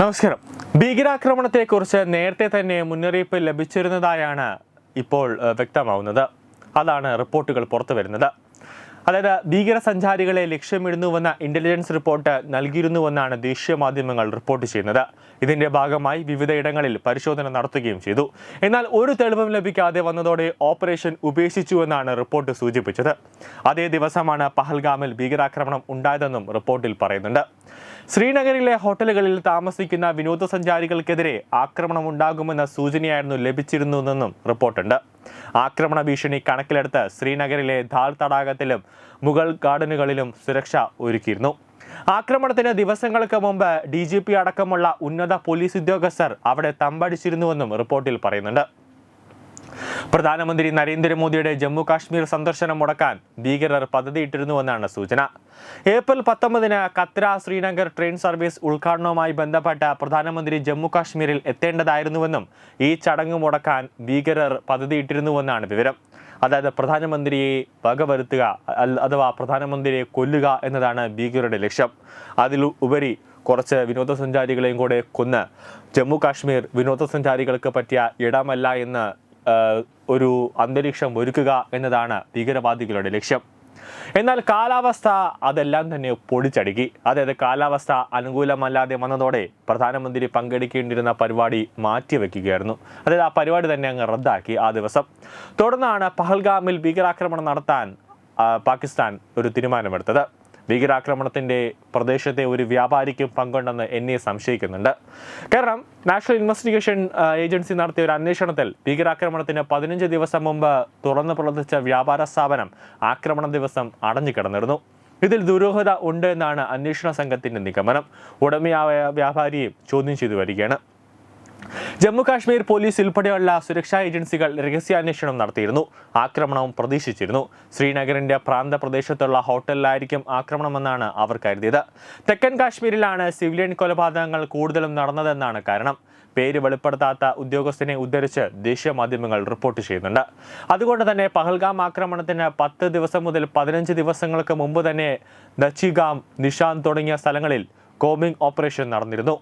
നമസ്കാരം. ഭീകരാക്രമണത്തെക്കുറിച്ച് നേരത്തെ തന്നെ മുന്നറിയിപ്പ് ലഭിച്ചിരുന്നതായാണ് ഇപ്പോൾ വ്യക്തമാവുന്നത്. അതാണ് റിപ്പോർട്ടുകൾ പുറത്തു വരുന്നത്. അതായത് ഭീകര സഞ്ചാരികളെ ലക്ഷ്യമിടുന്നുവെന്ന ഇന്റലിജൻസ് റിപ്പോർട്ട് നൽകിയിരുന്നുവെന്നാണ് ദേശീയ മാധ്യമങ്ങൾ റിപ്പോർട്ട് ചെയ്യുന്നത്. ഇതിന്റെ ഭാഗമായി വിവിധയിടങ്ങളിൽ പരിശോധന നടത്തുകയും ചെയ്തു. എന്നാൽ ഒരു തെളിവും ലഭിക്കാതെ വന്നതോടെ ഓപ്പറേഷൻ ഉപേക്ഷിച്ചുവെന്നാണ് റിപ്പോർട്ട് സൂചിപ്പിച്ചത്. അതേ ദിവസമാണ് പഹൽഗാമിൽ ഭീകരാക്രമണം ഉണ്ടായതെന്നും റിപ്പോർട്ടിൽ പറയുന്നുണ്ട്. ശ്രീനഗറിലെ ഹോട്ടലുകളിൽ താമസിക്കുന്ന വിനോദസഞ്ചാരികൾക്കെതിരെ ആക്രമണം ഉണ്ടാകുമെന്ന സൂചനയായിരുന്നു ലഭിച്ചിരുന്നുവെന്നും റിപ്പോർട്ടുണ്ട്. ആക്രമണ ഭീഷണി കണക്കിലെടുത്ത് ശ്രീനഗറിലെ ധാൽ തടാകത്തിലും മുഗൾ ഗാർഡനുകളിലും സുരക്ഷ ഒരുക്കിയിരുന്നു. ആക്രമണത്തിന് ദിവസങ്ങൾക്ക് മുമ്പ് ഡി അടക്കമുള്ള ഉന്നത പോലീസ് ഉദ്യോഗസ്ഥർ അവിടെ തമ്പടിച്ചിരുന്നുവെന്നും റിപ്പോർട്ടിൽ പറയുന്നുണ്ട്. പ്രധാനമന്ത്രി നരേന്ദ്രമോദിയുടെ ജമ്മു കാശ്മീർ സന്ദർശനം മുടക്കാൻ ഭീകരർ പദ്ധതിയിട്ടിരുന്നുവെന്നാണ് സൂചന. ഏപ്രിൽ പത്തൊമ്പതിന് കത്ര ശ്രീനഗർ ട്രെയിൻ സർവീസ് ഉദ്ഘാടനവുമായി ബന്ധപ്പെട്ട് പ്രധാനമന്ത്രി ജമ്മു കാശ്മീരിൽ എത്തേണ്ടതായിരുന്നുവെന്നും ഈ ചടങ്ങ് മുടക്കാൻ ഭീകരർ പദ്ധതിയിട്ടിരുന്നുവെന്നാണ് വിവരം. അതായത് പ്രധാനമന്ത്രിയെ വകവരുത്തുക അഥവാ പ്രധാനമന്ത്രിയെ കൊല്ലുക എന്നതാണ് ഭീകരരുടെ ലക്ഷ്യം. അതിൽ ഉപരി കുറച്ച് വിനോദസഞ്ചാരികളെയും കൂടെ കൊന്ന് ജമ്മു കാശ്മീർ വിനോദസഞ്ചാരികൾക്ക് പറ്റിയ ഇടമല്ല എന്ന് ഒരു അന്തരീക്ഷം ഒരുക്കുക എന്നതാണ് ഭീകരവാദികളുടെ ലക്ഷ്യം. എന്നാൽ കാലാവസ്ഥ അതെല്ലാം തന്നെ പൊടിച്ചടുക്കി. അതായത് കാലാവസ്ഥ അനുകൂലമല്ലാതെ വന്നതോടെ പ്രധാനമന്ത്രി പങ്കെടുക്കേണ്ടിരുന്ന പരിപാടി മാറ്റിവെക്കുകയായിരുന്നു. അതായത് ആ പരിപാടി തന്നെ അങ്ങ് റദ്ദാക്കി ആ ദിവസം. തുടർന്നാണ് പഹൽഗാമിൽ ഭീകരാക്രമണം നടത്താൻ പാകിസ്ഥാൻ ഒരു തീരുമാനമെടുത്തത്. ഭീകരാക്രമണത്തിന്റെ പ്രദേശത്തെ ഒരു വ്യാപാരിക്കും പങ്കുണ്ടെന്ന് എന്നെ സംശയിക്കുന്നുണ്ട്. കാരണം നാഷണൽ ഇൻവെസ്റ്റിഗേഷൻ ഏജൻസി നടത്തിയ ഒരു അന്വേഷണത്തിൽ ഭീകരാക്രമണത്തിന് പതിനഞ്ച് ദിവസം മുമ്പ് തുറന്നു പ്രവർത്തിച്ച വ്യാപാര സ്ഥാപനം ആക്രമണ ദിവസം അടഞ്ഞു കിടന്നിരുന്നു. ഇതിൽ ദുരൂഹത ഉണ്ട് എന്നാണ് അന്വേഷണ സംഘത്തിന്റെ നിഗമനം. ഉടമയായ വ്യാപാരിയെ ചോദ്യം ചെയ്തു വരികയാണ്. ജമ്മു കാശ്മീർ പോലീസ് ഉൾപ്പെടെയുള്ള സുരക്ഷാ ഏജൻസികൾ രഹസ്യാന്വേഷണം നടത്തിയിരുന്നു. ആക്രമണവും പ്രതീക്ഷിച്ചിരുന്നു. ശ്രീനഗറിന്റെ പ്രാന്തപ്രദേശത്തുള്ള ഹോട്ടലിലായിരിക്കും ആക്രമണമെന്നാണ് അവർ കരുതിയത്. തെക്കൻ കാശ്മീരിലാണ് സിവിലിയൻ കൊലപാതകങ്ങൾ കൂടുതലും നടന്നതെന്നാണ് കാരണം. പേര് വെളിപ്പെടുത്താത്ത ഉദ്യോഗസ്ഥനെ ഉദ്ധരിച്ച് ദേശീയ മാധ്യമങ്ങൾ റിപ്പോർട്ട് ചെയ്യുന്നുണ്ട്. അതുകൊണ്ട് തന്നെ പഹൽഗാം ആക്രമണത്തിന് പത്ത് ദിവസം മുതൽ പതിനഞ്ച് ദിവസങ്ങൾക്ക് മുമ്പ് തന്നെ ദച്ചിഗാം നിഷാൻ തുടങ്ങിയ സ്ഥലങ്ങളിൽ കോമിംഗ് ഓപ്പറേഷൻ നടന്നിരുന്നു.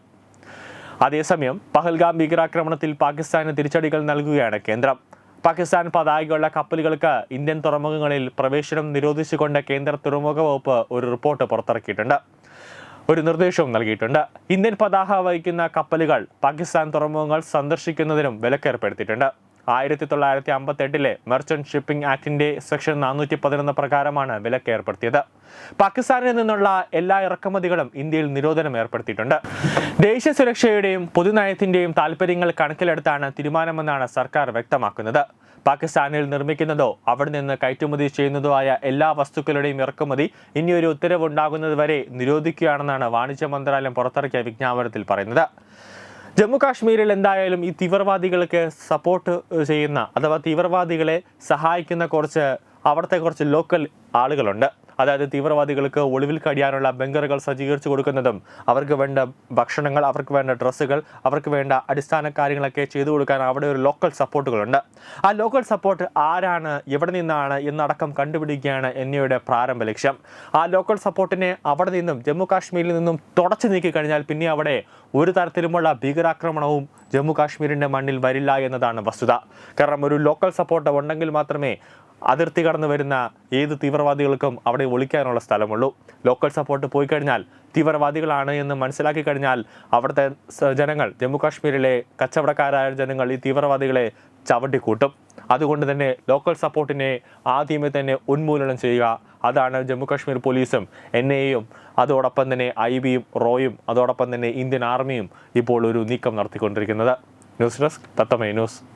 അതേസമയം പഹൽഗാം ഭീകരാക്രമണത്തിൽ പാകിസ്ഥാന് തിരിച്ചടികൾ നൽകുകയാണ് കേന്ദ്രം. പാകിസ്ഥാൻ പതാകയുള്ള കപ്പലുകൾക്ക് ഇന്ത്യൻ തുറമുഖങ്ങളിൽ പ്രവേശനം നിരോധിച്ചുകൊണ്ട് കേന്ദ്ര തുറമുഖ വകുപ്പ് ഒരു റിപ്പോർട്ട് പുറത്തിറക്കിയിട്ടുണ്ട്. ഒരു നിർദ്ദേശവും നൽകിയിട്ടുണ്ട്. ഇന്ത്യൻ പതാക വഹിക്കുന്ന കപ്പലുകൾ പാകിസ്ഥാൻ തുറമുഖങ്ങൾ സന്ദർശിക്കുന്നതിനും വിലക്കേർപ്പെടുത്തിയിട്ടുണ്ട്. ആയിരത്തി തൊള്ളായിരത്തി അമ്പത്തി എട്ടിലെ മെർച്ചന്റ് ഷിപ്പിംഗ് ആക്ടിന്റെ സെക്ഷൻ നാനൂറ്റി പതിനൊന്ന് പ്രകാരമാണ് വിലക്ക് ഏർപ്പെടുത്തിയത്. പാകിസ്ഥാനിൽ നിന്നുള്ള എല്ലാ ഇറക്കുമതികളും ഇന്ത്യയിൽ നിരോധനം ഏർപ്പെടുത്തിയിട്ടുണ്ട്. ദേശീയ സുരക്ഷയുടെയും പൊതുനയത്തിന്റെയും താല്പര്യങ്ങൾ കണക്കിലെടുത്താണ് തീരുമാനമെന്നാണ് സർക്കാർ വ്യക്തമാക്കുന്നത്. പാകിസ്ഥാനിൽ നിർമ്മിക്കുന്നതോ അവിടെ നിന്ന് കയറ്റുമതി ചെയ്യുന്നതോ ആയ എല്ലാ വസ്തുക്കളുടെയും ഇറക്കുമതി ഇനി ഒരു ഉത്തരവുണ്ടാകുന്നതുവരെ നിരോധിക്കുകയാണെന്നാണ് വാണിജ്യ മന്ത്രാലയം പുറത്തിറക്കിയ വിജ്ഞാപനത്തിൽ പറയുന്നത്. ജമ്മു കാശ്മീരിൽ എന്തായാലും ഈ തീവ്രവാദികൾക്ക് സപ്പോർട്ട് ചെയ്യുന്ന അഥവാ തീവ്രവാദികളെ സഹായിക്കുന്ന കുറച്ച് അവിടുത്തെ കുറച്ച് ലോക്കൽ ആളുകളുണ്ട്. അതായത് തീവ്രവാദികൾക്ക് ഒളിവിൽ കഴിയാനുള്ള ബങ്കറുകൾ സജ്ജീകരിച്ചു കൊടുക്കുന്നതും അവർക്ക് വേണ്ട ഭക്ഷണങ്ങൾ അവർക്ക് വേണ്ട ഡ്രസ്സുകൾ അവർക്ക് വേണ്ട അടിസ്ഥാന കാര്യങ്ങളൊക്കെ ചെയ്തു കൊടുക്കാൻ അവിടെ ഒരു ലോക്കൽ സപ്പോർട്ടുകളുണ്ട് ആ ലോക്കൽ സപ്പോർട്ട് ആരാണ് എവിടെ നിന്നാണ് എന്നടക്കം കണ്ടുപിടിക്കുകയാണ് എന്നിവയുടെ പ്രാരംഭ ലക്ഷ്യം. ആ ലോക്കൽ സപ്പോർട്ടിനെ അവിടെ നിന്നും ജമ്മു കാശ്മീരിൽ നിന്നും തുടച്ചു നീക്കി കഴിഞ്ഞാൽ പിന്നെ അവിടെ ഒരു തരത്തിലുമുള്ള ഭീകരാക്രമണവും ജമ്മു കാശ്മീരിന്റെ മണ്ണിൽ വരില്ല എന്നതാണ് വസ്തുത. കാരണം ഒരു ലോക്കൽ സപ്പോർട്ട് ഉണ്ടെങ്കിൽ മാത്രമേ അതിർത്തി കടന്നു വരുന്ന ഏത് തീവ്രവാദികൾക്കും അവിടെ ഒളിക്കാനുള്ള സ്ഥലമുള്ളൂ. ലോക്കൽ സപ്പോർട്ട് പോയി കഴിഞ്ഞാൽ തീവ്രവാദികളാണ് എന്ന് മനസ്സിലാക്കി കഴിഞ്ഞാൽ അവിടുത്തെ ജനങ്ങൾ ജമ്മു കാശ്മീരിലെ കച്ചവടക്കാരായ ജനങ്ങൾ ഈ തീവ്രവാദികളെ ചവട്ടിക്കൂട്ടും. അതുകൊണ്ട് തന്നെ ലോക്കൽ സപ്പോർട്ടിനെ ആദ്യമേ തന്നെ ഉന്മൂലനം ചെയ്യുക. അതാണ് ജമ്മു കാശ്മീർ പോലീസും എൻ ഐയും അതോടൊപ്പം തന്നെ ഐ ബിയും റോയും അതോടൊപ്പം തന്നെ ഇന്ത്യൻ ആർമിയും ഇപ്പോൾ ഒരു നീക്കം നടത്തിക്കൊണ്ടിരിക്കുന്നത്. News desk Thathamme news.